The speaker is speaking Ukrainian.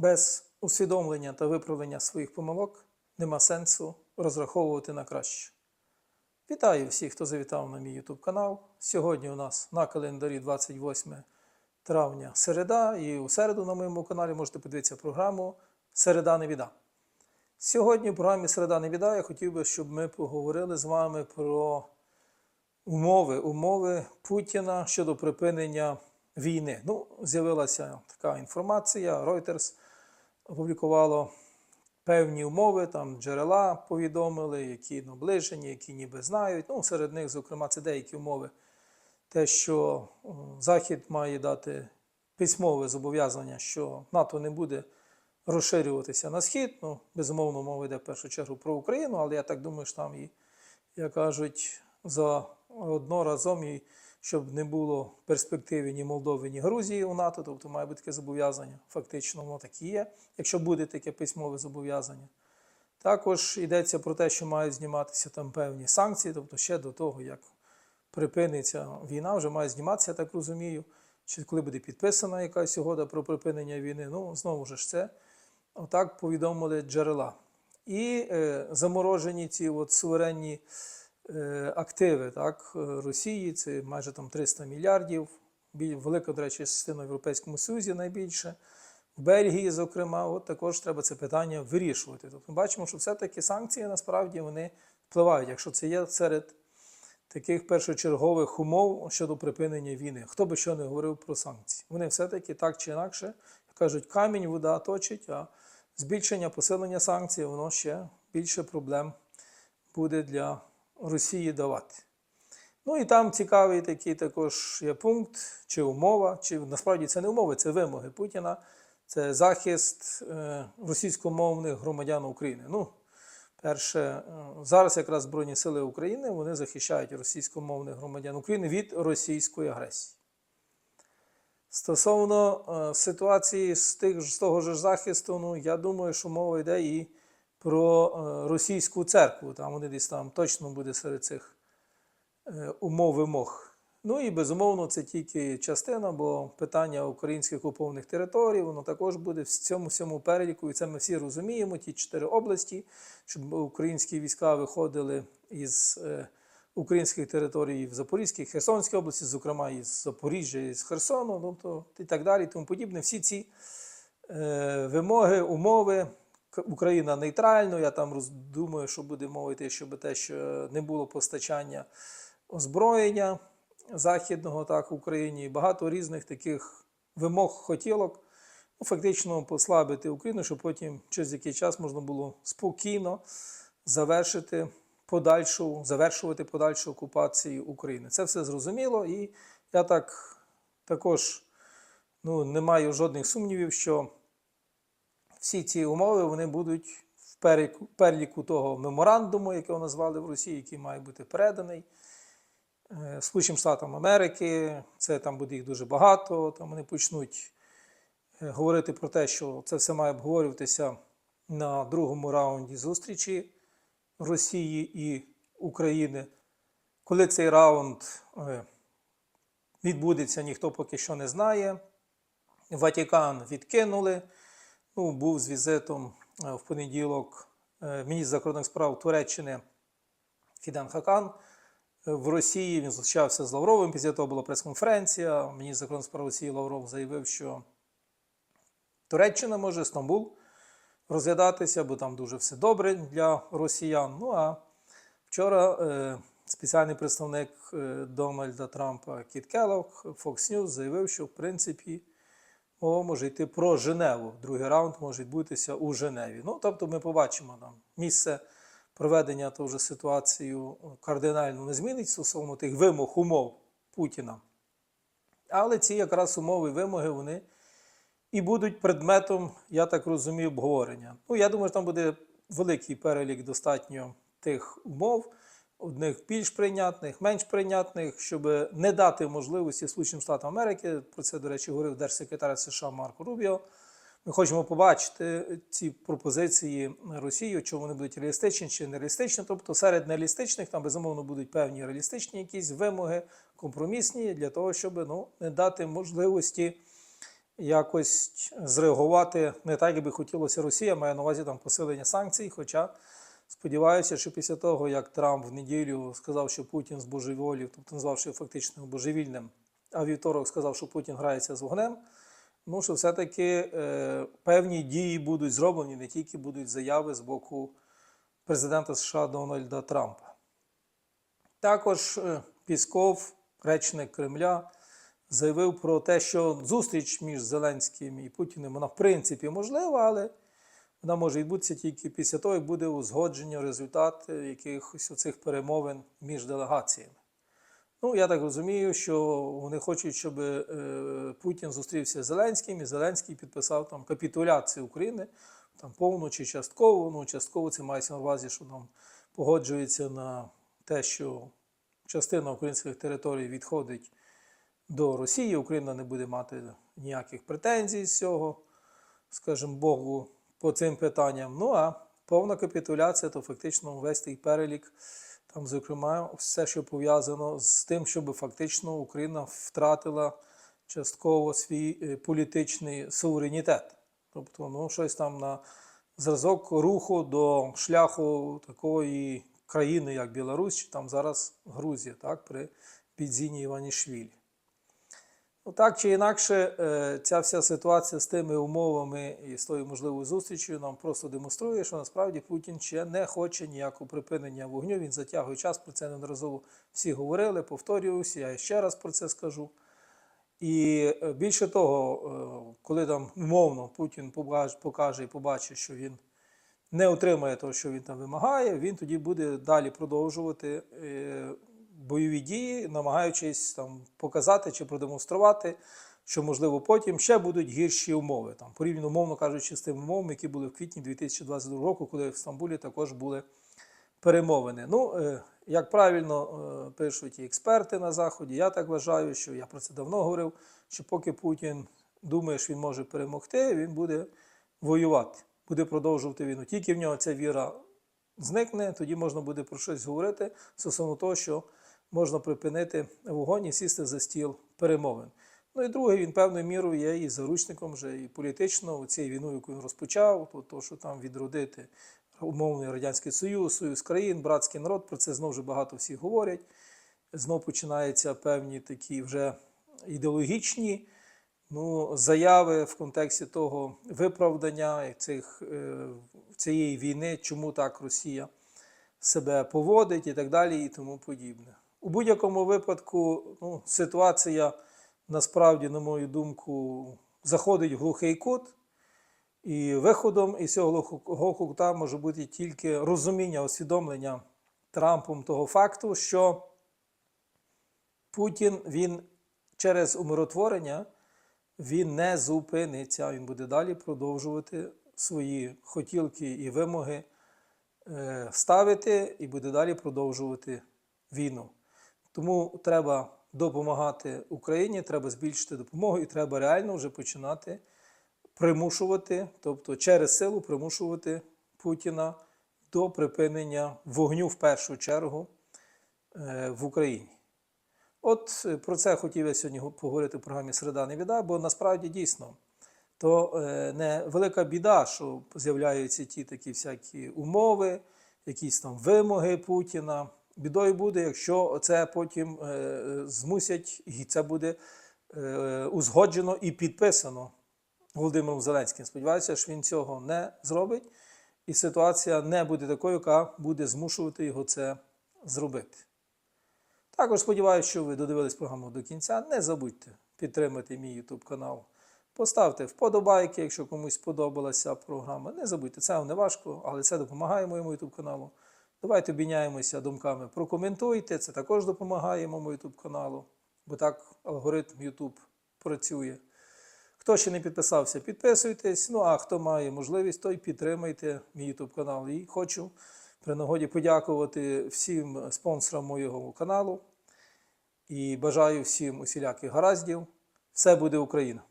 Без усвідомлення та виправлення своїх помилок нема сенсу розраховувати на краще. Вітаю всіх, хто завітав на мій YouTube канал. Сьогодні у нас на календарі 28 травня середа, і у середу на моєму каналі можете подивитися програму Середа не віда. Сьогодні в програмі Середа не віда я хотів би, щоб ми поговорили з вами про умови, умови Путіна щодо припинення війни. Ну, з'явилася така інформація. Reuters опублікувало певні умови, там джерела повідомили, які наближені, які ніби знають. Ну, серед них, зокрема, це деякі умови. Те, що Захід має дати письмове зобов'язання, що НАТО не буде розширюватися на схід. Ну, безумовно, мова йде в першу чергу про Україну, але я так думаю, що там і, як кажуть, за одно разом і щоб не було в перспективі ні Молдови, ні Грузії у НАТО, тобто має бути таке зобов'язання. Фактично, воно так і є, якщо буде таке письмове зобов'язання. Також йдеться про те, що мають зніматися там певні санкції, тобто ще до того, як припиниться війна, вже має зніматися, я так розумію. Чи коли буде підписана якась угода про припинення війни, ну знову ж це отак повідомили джерела. І е, заморожені ці от суверенні активи так, е, Росії, це майже там 300 мільярдів. Велика, до речі, частина в Європейському Союзі найбільше. В Бельгії, зокрема, от також треба це питання вирішувати. Тобто бачимо, що все-таки санкції насправді вони впливають, якщо це є серед таких першочергових умов щодо припинення війни. Хто би що не говорив про санкції. Вони все-таки так чи інакше, як кажуть, камінь вода точить, а збільшення, посилення санкцій, воно ще більше проблем буде для Росії давати. Ну і там цікавий такий також є пункт чи умова, чи насправді це не умови, це вимоги Путіна. Це захист е, російськомовних громадян України. Ну, перше, е, зараз якраз Збройні Сили України вони захищають російськомовних громадян України від російської агресії. Стосовно е, ситуації з, тих, з того ж захисту, ну, я думаю, що мова йде і про е, російську церкву. Там вони десь там точно буде серед цих е, умов вимог. Ну і безумовно, це тільки частина, бо питання українських окупованих територій, воно також буде в цьому всьому переліку, і це ми всі розуміємо. Ті чотири області, щоб українські війська виходили із е, українських територій в Запорізькій, Херсонській області, зокрема із Запоріжжя, із Херсону, тобто і так далі, тому подібне. Всі ці е, вимоги, умови. Україна нейтрально. Я там думаю, що буде мова йти, щоб те, що не було постачання озброєння західного так в Україні. Багато різних таких вимог, хотілок. Ну, фактично послабити Україну, щоб потім через який час можна було спокійно завершити подальшу, завершувати подальшу окупацію України. Це все зрозуміло, і я так також ну, не маю жодних сумнівів, що всі ці умови вони будуть в переліку, переліку того меморандуму, який назвали в Росії, який має бути переданий. е, Сполученим Штатам Америки, це там буде їх дуже багато. Там вони почнуть е, говорити про те, що це все має обговорюватися на другому раунді зустрічі Росії і України. Коли цей раунд е, відбудеться, ніхто поки що не знає. Ватикан відкинули. Ну, був з візитом е, в понеділок е, міністр закордонних справ Туреччини Фідан Хакан е, в Росії. Він зустрічався з Лавровим. Після того була прес-конференція. Міністр закордонних справ Росії Лавров заявив, що Туреччина може Стамбул розглядатися, бо там дуже все добре для росіян. Ну а вчора е, спеціальний представник Дональда Трампа Кіт Келлог Fox News заявив, що в принципі мова може йти про Женеву. Другий раунд може відбутися у Женеві. Ну, тобто ми побачимо там місце проведення то вже ситуацію кардинально не змінить стосовно тих вимог, умов Путіна. Але ці якраз умови і вимоги, вони і будуть предметом, я так розумію, обговорення. Ну, я думаю, що там буде великий перелік достатньо тих умов, одних більш прийнятних, менш прийнятних, щоб не дати можливості Сполученим Штатам Америки. Про це, до речі, говорив держсекретар США Марко Рубіо. Ми хочемо побачити ці пропозиції Росії, чи вони будуть реалістичні чи нереалістичні. Тобто серед нереалістичних там безумовно будуть певні реалістичні якісь вимоги, компромісні для того, щоб ну, не дати можливості якось зреагувати не так, як би хотілося Росія, має на увазі там посилення санкцій. Хоча сподіваюся, що після того, як Трамп в неділю сказав, що Путін збожеволів, тобто назвавши його фактично божевільним, а вівторок сказав, що Путін грається з вогнем. Ну, що все-таки е, певні дії будуть зроблені, не тільки будуть заяви з боку президента США Дональда Трампа. Також е, Пісков, речник Кремля, заявив про те, що зустріч між Зеленським і Путіним вона в принципі можлива, але вона може відбутися тільки після того, як буде узгодження результат якихось оцих перемовин між делегаціями. Ну, я так розумію, що вони хочуть, щоб е, Путін зустрівся з Зеленським, і Зеленський підписав там капітуляцію України, там повну чи часткову. Ну, частково це мається на увазі, що там погоджується на те, що частина українських територій відходить до Росії, Україна не буде мати ніяких претензій з цього, скажімо, Богу, по цим питанням. Ну а повна капітуляція то фактично весь той перелік. Там, зокрема, все, що пов'язано з тим, щоб фактично Україна втратила частково свій е, політичний суверенітет. Тобто, ну, щось там на зразок руху до шляху такої країни, як Білорусь, чи там зараз Грузія, так, при підзіні Іванішвілі. Так чи інакше, е, ця вся ситуація з тими умовами і з тою можливою зустрічю нам просто демонструє, що насправді Путін ще не хоче ніякого припинення вогню. Він затягує час, про це неодноразово всі говорили, повторююся, я ще раз про це скажу. І е, більше того, е, коли там умовно Путін покаже і побачить, що він не отримає того, що він там вимагає, він тоді буде далі продовжувати бойові дії, намагаючись там показати чи продемонструвати, що можливо потім ще будуть гірші умови. Там порівняно, умовно кажучи, з тими умовами, які були в квітні 2022 року, коли в Стамбулі також були перемовини. Ну, е, як правильно е, пишуть і експерти на Заході, я так вважаю, що я про це давно говорив, що поки Путін думає, що він може перемогти, він буде воювати, буде продовжувати війну. Тільки в нього ця віра зникне, тоді можна буде про щось говорити стосовно того, що можна припинити вогонь і сісти за стіл перемовин. Ну і друге, він певною мірою є і заручником вже і політично цієї війни, яку він розпочав, то, то що там відродити умовний Радянський Союз, Союз країн, братський народ, про це знову вже багато всі говорять. Знов починаються певні такі вже ідеологічні ну, заяви в контексті того виправдання цих, е, цієї війни, чому так Росія себе поводить і так далі, і тому подібне. У будь-якому випадку ну, ситуація насправді, на мою думку, заходить в глухий кут. І виходом із цього кута може бути тільки розуміння, усвідомлення Трампом того факту, що Путін він через умиротворення він не зупиниться, він буде далі продовжувати свої хотілки і вимоги е, ставити і буде далі продовжувати війну. Тому треба допомагати Україні, треба збільшити допомогу і треба реально вже починати примушувати, тобто через силу примушувати Путіна до припинення вогню в першу чергу е, в Україні. От е, про це хотів я сьогодні поговорити в програмі Середа не біда, бо насправді дійсно то е, не велика біда, що з'являються ті такі всякі умови, якісь там вимоги Путіна. Бідою буде, якщо це потім е, змусять, і це буде е, узгоджено і підписано Володимиром Зеленським. Сподіваюся, що він цього не зробить, і ситуація не буде такою, яка буде змушувати його це зробити. Також сподіваюся, що ви додивились програму до кінця. Не забудьте підтримати мій YouTube канал. Поставте вподобайки, якщо комусь сподобалася програма. Не забудьте, це не важко, але це допомагає моєму YouTube каналу. Давайте обміняємося думками. Прокоментуйте, це також допомагає моєму YouTube каналу, бо так алгоритм YouTube працює. Хто ще не підписався, підписуйтесь. Ну а хто має можливість, той підтримайте мій YouTube канал. І хочу при нагоді подякувати всім спонсорам моєго каналу і бажаю всім усіляких гараздів. Все буде Україна!